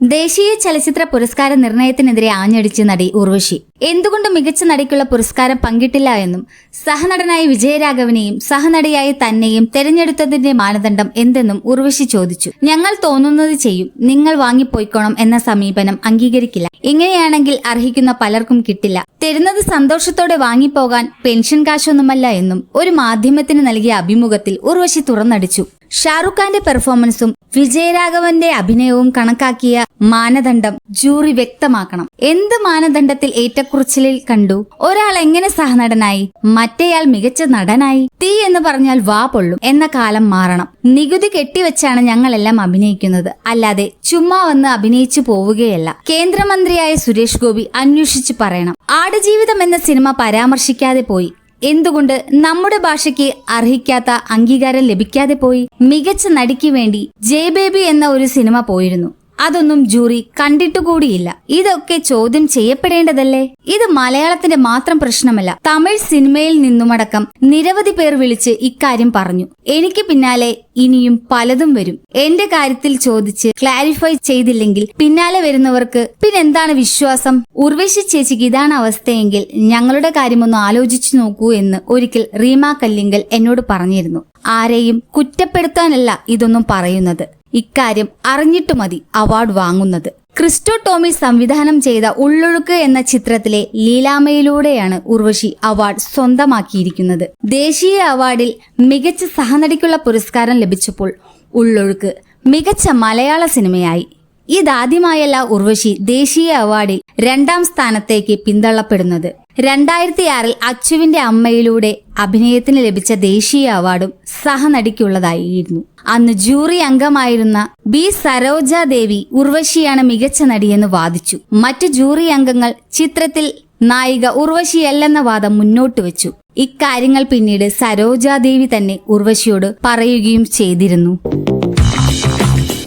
ദേശീയ ചലച്ചിത്ര പുരസ്കാര നിർണയത്തിനെതിരെ ആഞ്ഞടിച്ച നടി ഉർവശി. എന്തുകൊണ്ട് മികച്ച നടിക്കുള്ള പുരസ്കാരം പങ്കിട്ടില്ല എന്നും സഹനടനായ വിജയരാഘവനെയും സഹനടിയായി തന്നെയും തെരഞ്ഞെടുത്തതിന്റെ മാനദണ്ഡം എന്തെന്നും ഉർവശി ചോദിച്ചു. ഞങ്ങൾ തോന്നുന്നത് ചെയ്യും. നിങ്ങൾ വാങ്ങിപ്പോയിക്കോണം എന്ന സമീപനം അംഗീകരിക്കില്ല. ഇങ്ങനെയാണെങ്കിൽ അർഹിക്കുന്ന പലർക്കും കിട്ടില്ല. തരുന്നത് സന്തോഷത്തോടെ വാങ്ങിപ്പോകാൻ പെൻഷൻ കാശൊന്നുമല്ല എന്നും ഒരു മാധ്യമത്തിന് നൽകിയ അഭിമുഖത്തിൽ ഉർവശി തുറന്നടിച്ചു. ഷാറുഖ് ഖാന്റെ പെർഫോമൻസും വിജയരാഘവന്റെ അഭിനയവും കണക്കാക്കിയ മാനദണ്ഡം ജൂറി വ്യക്തമാക്കണം. എന്ത് മാനദണ്ഡത്തിൽ ഏറ്റക്കുറച്ചിലിൽ കണ്ടു? ഒരാൾ എങ്ങനെ സഹനടനായി? മറ്റേയാൾ മികച്ച നടനായി? തീ എന്ന് പറഞ്ഞാൽ വാ പൊള്ളും എന്ന കാലം മാറണം. നികുതി കെട്ടിവെച്ചാണ് ഞങ്ങളെല്ലാം അഭിനയിക്കുന്നത്. അല്ലാതെ ചുമ്മാ വന്ന് അഭിനയിച്ചു പോവുകയല്ല. കേന്ദ്രമന്ത്രിയായ സുരേഷ് ഗോപി അന്വേഷിച്ചു പറയണം. ആടുജീവിതം എന്ന സിനിമ പരാമർശിക്കാതെ പോയി. എന്തുകൊണ്ട് നമ്മുടെ ഭാഷയ്ക്ക് അർഹിക്കാത്ത അംഗീകാരം ലഭിക്കാതെ പോയി? മികച്ച നടിക്ക് വേണ്ടി ജയബേബി എന്ന ഒരു സിനിമ പോയിരുന്നു. അതൊന്നും ജൂറി കണ്ടിട്ടുകൂടിയില്ല. ഇതൊക്കെ ചോദ്യം ചെയ്യപ്പെടേണ്ടതല്ലേ? ഇത് മലയാളത്തിന്റെ മാത്രം പ്രശ്നമല്ല. തമിഴ് സിനിമയിൽ നിന്നുമടക്കം നിരവധി പേർ വിളിച്ച് ഇക്കാര്യം പറഞ്ഞു. എനിക്ക് പിന്നാലെ ഇനിയും പലതും വരും. എന്റെ കാര്യത്തിൽ ചോദിച്ച് ക്ലാരിഫൈ ചെയ്തില്ലെങ്കിൽ പിന്നാലെ വരുന്നവർക്ക് പിന്നെന്താണ് വിശ്വാസം? ഉർവശി ചേച്ചിക്ക് ഇതാണ് അവസ്ഥയെങ്കിൽ ഞങ്ങളുടെ കാര്യമൊന്ന് ആലോചിച്ചു നോക്കൂ എന്ന് ഒരിക്കൽ റീമ കല്ലിങ്കൽ എന്നോട് പറഞ്ഞിരുന്നു. ആരെയും കുറ്റപ്പെടുത്താനല്ല ഇതൊന്നും പറയുന്നത്. ഇക്കാര്യം അറിഞ്ഞിട്ട് മതി അവാർഡ് വാങ്ങുന്നത്. ക്രിസ്റ്റോ ടോമി സംവിധാനം ചെയ്ത ഉള്ളൊഴുക്ക് എന്ന ചിത്രത്തിലെ ലീലാമയിലൂടെയാണ് ഉർവശി അവാർഡ് സ്വന്തമാക്കിയിരിക്കുന്നത്. ദേശീയ അവാർഡിൽ മികച്ച സഹനടിക്കുള്ള പുരസ്കാരം ലഭിച്ചപ്പോൾ ഉള്ളൊഴുക്ക് മികച്ച മലയാള സിനിമയായി. ഇതാദ്യമായല്ല ഉർവശി ദേശീയ അവാർഡിൽ രണ്ടാം സ്ഥാനത്തേക്ക് പിന്തള്ളപ്പെടുന്നത്. രണ്ടായിരത്തി ആറിൽ അച്ചുവിന്റെ അമ്മയിലൂടെ അഭിനയത്തിന് ലഭിച്ച ദേശീയ അവാർഡും സഹനടിക്കുള്ളതായിരുന്നു. അന്ന് ജൂറി അംഗമായിരുന്ന ബി സരോജ ദേവി ഉർവശിയാണ് മികച്ച നടിയെന്ന് വാദിച്ചു. മറ്റു ജൂറി അംഗങ്ങൾ ചിത്രത്തിൽ നായിക ഉർവശിയല്ലെന്ന വാദം മുന്നോട്ട് വെച്ചു. ഇക്കാര്യങ്ങൾ പിന്നീട് സരോജാദേവി തന്നെ ഉർവശിയോട് പറയുകയും ചെയ്തിരുന്നു.